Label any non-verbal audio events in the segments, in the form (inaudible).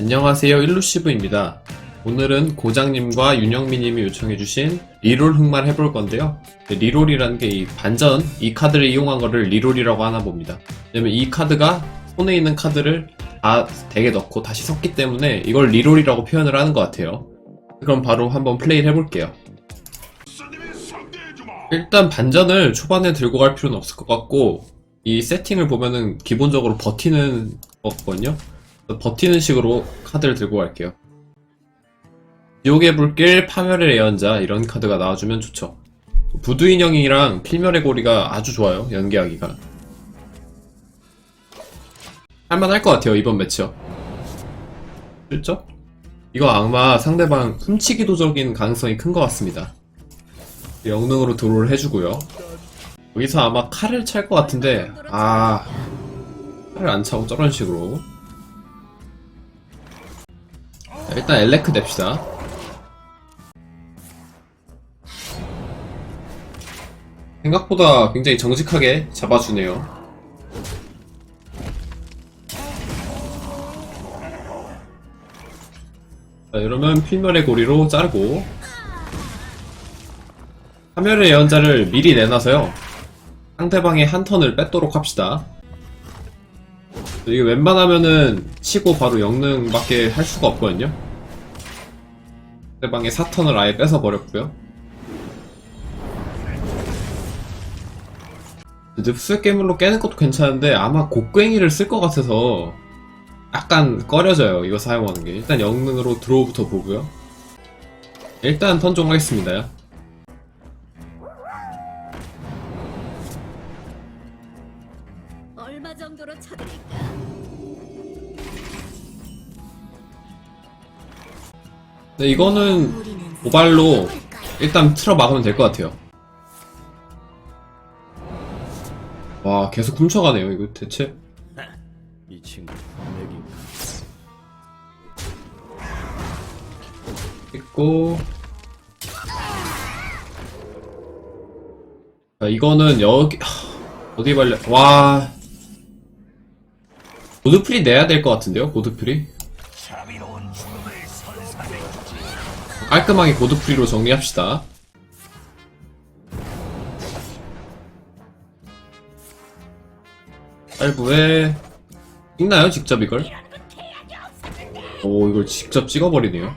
안녕하세요 일루시브입니다. 오늘은 고장님과 윤영미님이 요청해주신 리롤 흑말 해볼 건데요. 네, 리롤이라는 게 이 반전 이 카드를 이용한 거를 리롤이라고 하나 봅니다. 왜냐면 이 카드가 손에 있는 카드를 다 덱에 넣고 다시 섞기 때문에 이걸 리롤이라고 표현을 하는 것 같아요. 그럼 바로 한번 플레이를 해볼게요. 일단 반전을 초반에 들고 갈 필요는 없을 것 같고 이 세팅을 보면은 기본적으로 버티는 거거든요. 버티는 식으로 카드를 들고 갈게요. 지옥의 불길, 파멸의 예언자 이런 카드가 나와주면 좋죠. 부두 인형이랑 필멸의 고리가 아주 좋아요. 연계하기가. 할만할 것 같아요 이번 매치업. 실적? 이거 아마 상대방 훔치기 도적인 가능성이 큰 것 같습니다. 영능으로 드로를 해주고요. 여기서 아마 칼을 찰 것 같은데 아 칼을 안 차고 저런 식으로 일단 엘레크 냅시다. 생각보다 굉장히 정직하게 잡아주네요. 자, 이러면 필멸의 고리로 자르고 파멸의 예언자를 미리 내놔서요. 상대방의 한 턴을 뺏도록 합시다. 이게 웬만하면은 치고 바로 영능밖에 할 수가 없거든요. 상대방의 4턴을 아예 뺏어버렸고요. 늪술 깨물로 깨는 것도 괜찮은데 아마 곡괭이를 쓸 것 같아서 약간 꺼려져요 이거 사용하는 게. 일단 영능으로 드로우부터 보고요. 일단 턴종 하겠습니다 네, 이거는 모발로 일단 틀어 막으면 될 것 같아요. 와 계속 훔쳐가네요 이거 대체. 이 친구 있고. 자, 이거는 여기 하, 어디 발려 와. 고드프리 내야 될 것 같은데요 고드프리 깔끔하게 고드프리로 정리합시다. 할부에 찍나요 직접 이걸? 오 이걸 직접 찍어버리네요.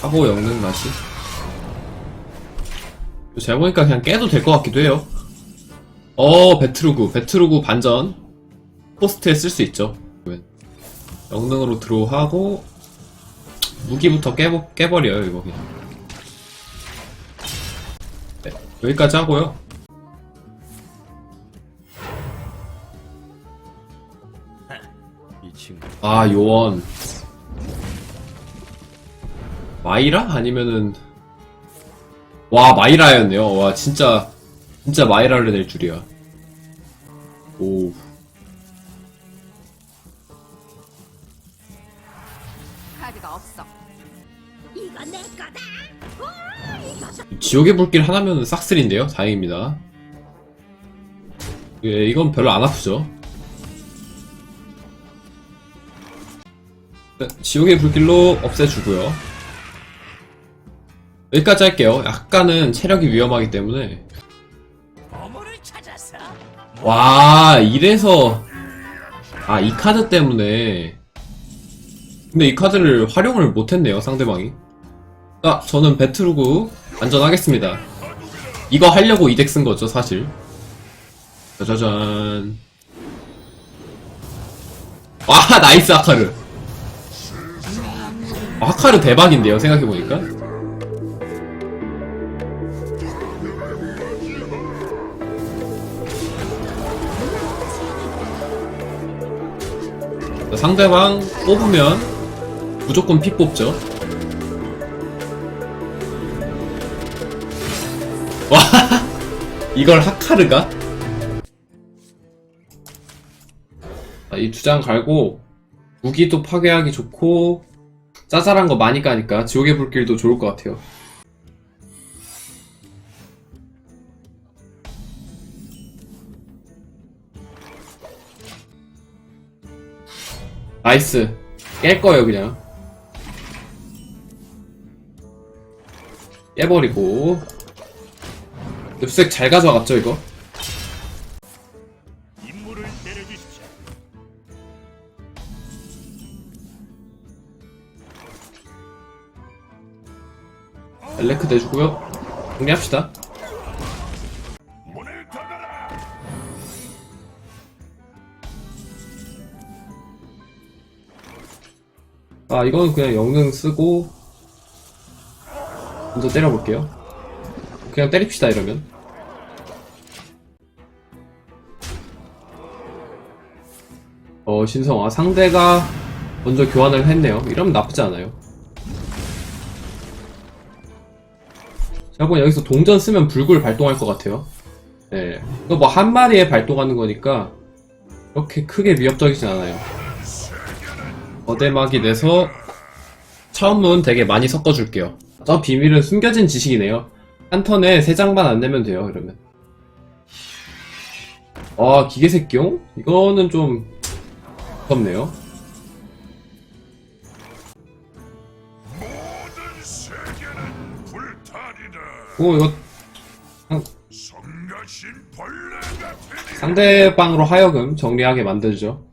하고 영능 맛이? 잘 보니까 그냥 깨도 될 것 같기도 해요. 어 베트루구 베트루구 반전. 포스트에 쓸 수 있죠 영능으로 드로우하고 무기부터 깨버, 깨버려요 이거 그냥. 네, 여기까지 하고요. 아 요원. 마이라? 아니면은 와 마이라였네요. 와 진짜 진짜 마이라를 낼 줄이야. 오 지옥의 불길 하나면 싹쓸인데요? 다행입니다. 예, 이건 별로 안 아프죠? 네, 지옥의 불길로 없애주고요. 여기까지 할게요. 약간은 체력이 위험하기 때문에. 찾아서 와 이래서. 아 이 카드 때문에. 근데 이 카드를 활용을 못했네요 상대방이. 아 저는 배트루구 안전하겠습니다. 이거 하려고 이덱 쓴 거죠 사실. 짜자잔. 와 (laughs) 나이스 아카르. 아, 아카르 대박인데요 생각해보니까. 상대방 뽑으면 무조건 피 뽑죠. 와. 이걸 하카르가? 아, 이 주장 갈고 무기도 파괴하기 좋고 짜잘한 거 많이 까니까 지옥의 불길도 좋을 것 같아요. 나이스. 깰 거예요 그냥. 깨버리고. 늪색 잘 가져갔죠, 이거? 엘레크 내주고요. 정리합시다. 아, 이건 그냥 영능 쓰고, 먼저 때려볼게요. 그냥 때립시다, 이러면. 어, 신성아. 상대가 먼저 교환을 했네요. 이러면 나쁘지 않아요. 보면 여기서 동전 쓰면 불굴 발동할 것 같아요. 네. 이거 뭐한 마리에 발동하는 거니까, 그렇게 크게 위협적이진 않아요. 어대막이 돼서 처음은 되게 많이 섞어줄게요. 저 비밀은 숨겨진 지식이네요. 한 턴에 세 장만 안 내면 돼요, 그러면. 아, 기계새끼용? 이거는 좀, 무섭네요. 오, 이거, 되리 상대방으로 하여금 정리하게 만들죠.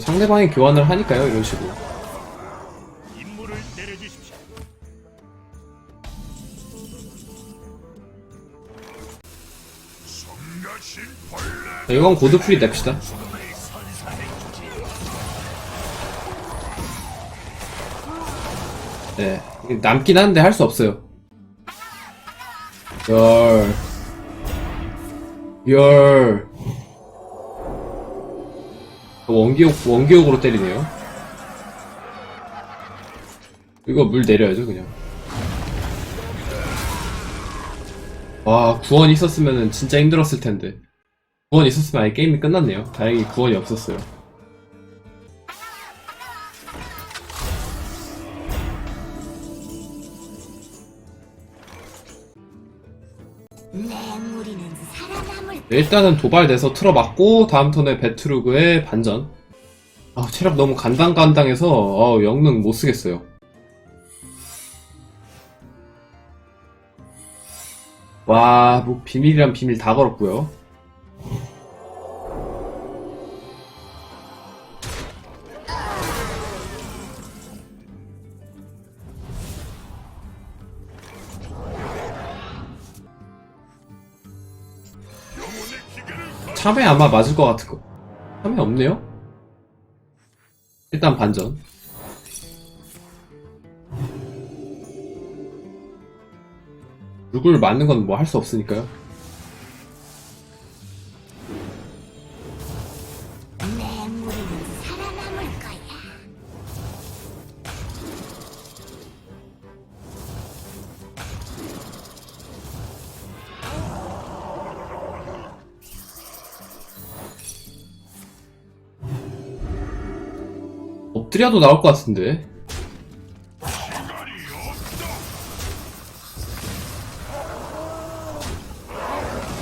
상대방이 교환을 하니까요, 이런 식으로. 자, 이건 고드프리 냅시다. 네. 남긴 한데 할 수 없어요. 열. 열. 원기옥, 원기옥으로 때리네요. 이거 물 내려야죠, 그냥. 와, 구원 있었으면 진짜 힘들었을 텐데. 구원 있었으면 아예 게임이 끝났네요. 다행히 구원이 없었어요. 네, 일단은 도발돼서 틀어맞고 다음 턴에 베트루그의 반전. 아, 체력 너무 간당간당해서 어, 영능 못 쓰겠어요. 와, 뭐 비밀이란 비밀 다 걸었고요. 참에 아마 맞을 것 같은 거. 참에 없네요? 일단 반전. 누굴 맞는 건 뭐 할 수 없으니까요. 내 무리는 살아남을 거야. 엎드려도 나올 것 같은데.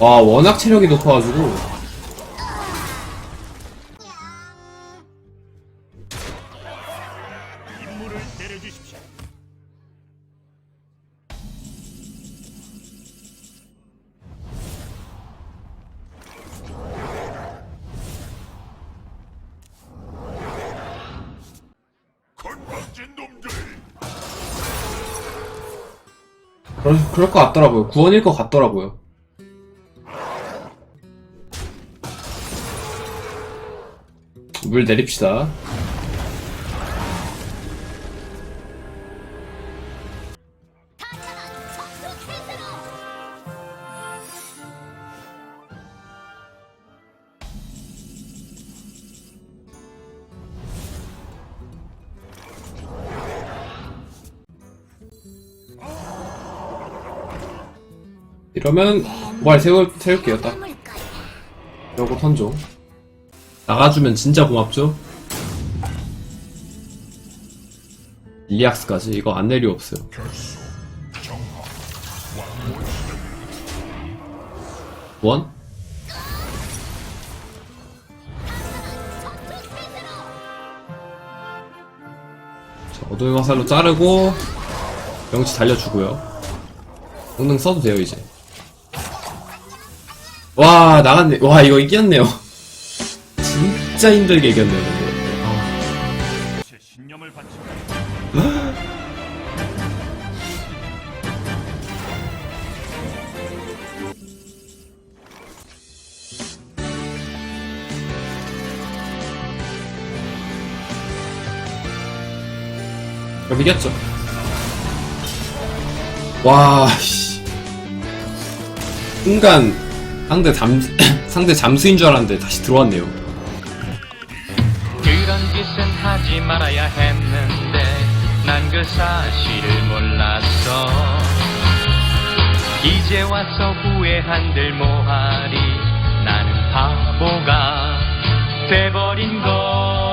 와, 워낙 체력이 높아가지고. 그럴 것 같더라고요. 구원일 것 같더라고요. 물 내립시다. 이러면 말 세울, 세울게요 딱. 이러고 턴죠 나가주면 진짜 고맙죠? 리악스까지 이거 안 내리 없어요. 원? 자, 어둠의 화살로 자르고 명치 달려주고요. 공능 써도 돼요 이제. 와 나갔네. 와 이거 이겼네요. (laughs) 진짜 힘들게 이겼네요. 아. 그럼 이겼죠. 와, 씨. 순간, 상대 잠, (clears throat) 상대 잠수인 줄 알았는데 다시 들어왔네요. 그런 짓은 하지 말아야 했는데 난 그 사실을 몰랐어. 이제 와서 후회한들 뭐하리 나는 바보가 돼버린 걸